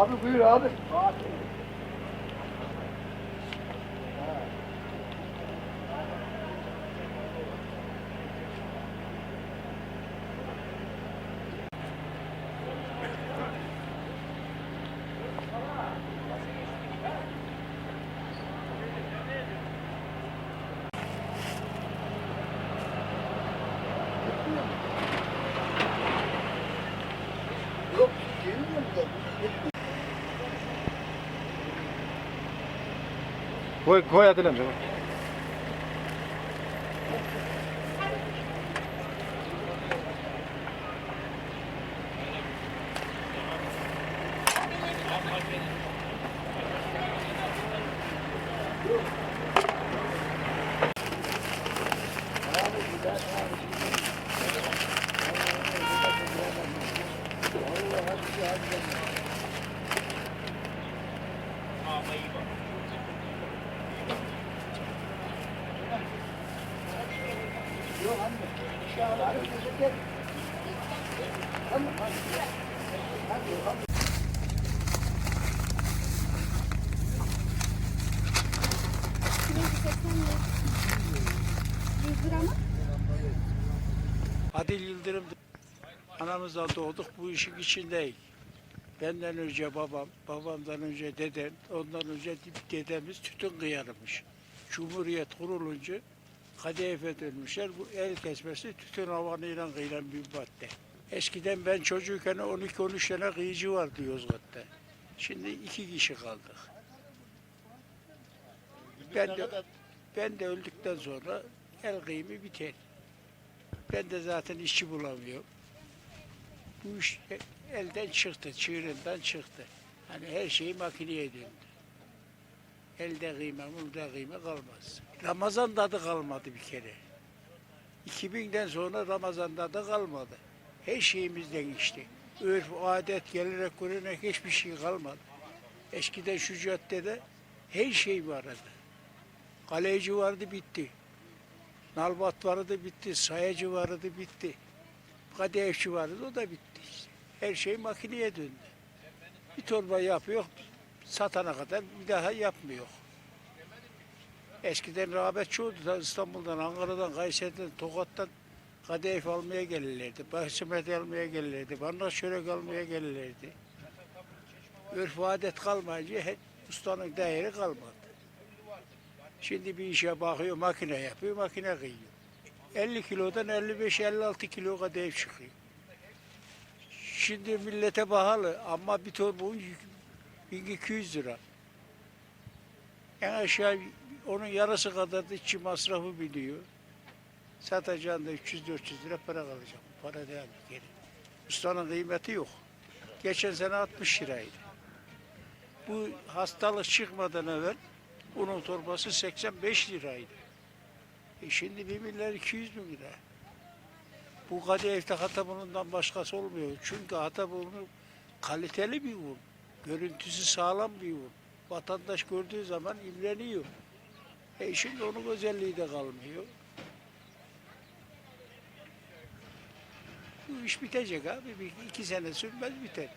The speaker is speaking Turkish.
Abi buyur abi. Yok, gelmiyor mu da? Koy, koy Adil amca. bak. Adil Yıldırım anamızdan doğduk bu işin içindeyiz. Benden önce babam, babamdan önce dedem, ondan önce dedemiz tütün kıyarmış. Cumhuriyet kurulunca kadehfe dönmüşler. Bu el kesmesi tütün havanıyla kıyılan bir madde. Eskiden ben çocukken 12-13 tane kıyıcı vardı Yozgat'ta. Şimdi iki kişi kaldık. Ben de, ben de öldükten sonra el kıyımı biter. Ben de zaten işçi bulamıyorum. Bu iş elden çıktı, çığırından çıktı. Hani her şey makineye döndü. Elde kıyma, mulda kıyma kalmaz. Ramazan tadı kalmadı bir kere. 2000'den sonra Ramazan tadı kalmadı. Her şeyimiz değişti. Örf, adet, gelenek, görenek hiçbir şey kalmadı. Eskiden şu caddede her şey vardı. Kaleci vardı bitti. Nalbat vardı bitti, sayacı vardı bitti. Kadehçi vardı o da bitti. Her şey makineye döndü. Bir torba yapıyor, satana kadar bir daha yapmıyor. Eskiden rağbet çoğuldu da İstanbul'dan, Ankara'dan, Kayseri'den, Tokat'tan kadehif almaya gelirlerdi. Bahçemet almaya gelirlerdi. Barnak çörek almaya gelirlerdi. Örf adet kalmayınca ustanın değeri kalmadı. Şimdi bir işe bakıyor, makine yapıyor, makine kıyıyor. 50 kilodan 55-56 kilo kadar çıkıyor. Şimdi millete pahalı ama bir torba un yük- 1200 lira. En aşağı onun yarısı kadar da işçi masrafı biliyor. Satacağında 300-400 lira para kalacak. Para değil geri. Ustanın kıymeti yok. Geçen sene 60 liraydı. Bu hastalık çıkmadan evvel unun torbası 85 liraydı. E şimdi 1 milyar 200 bin lira. Bu kadehte Hatabun'dan başkası olmuyor. Çünkü Hatabun'un kaliteli bir un. Görüntüsü sağlam bir un. Vatandaş gördüğü zaman imreniyor. E şimdi onun özelliği de kalmıyor. Bu iş bitecek abi. Bir, iki sene sürmez biter.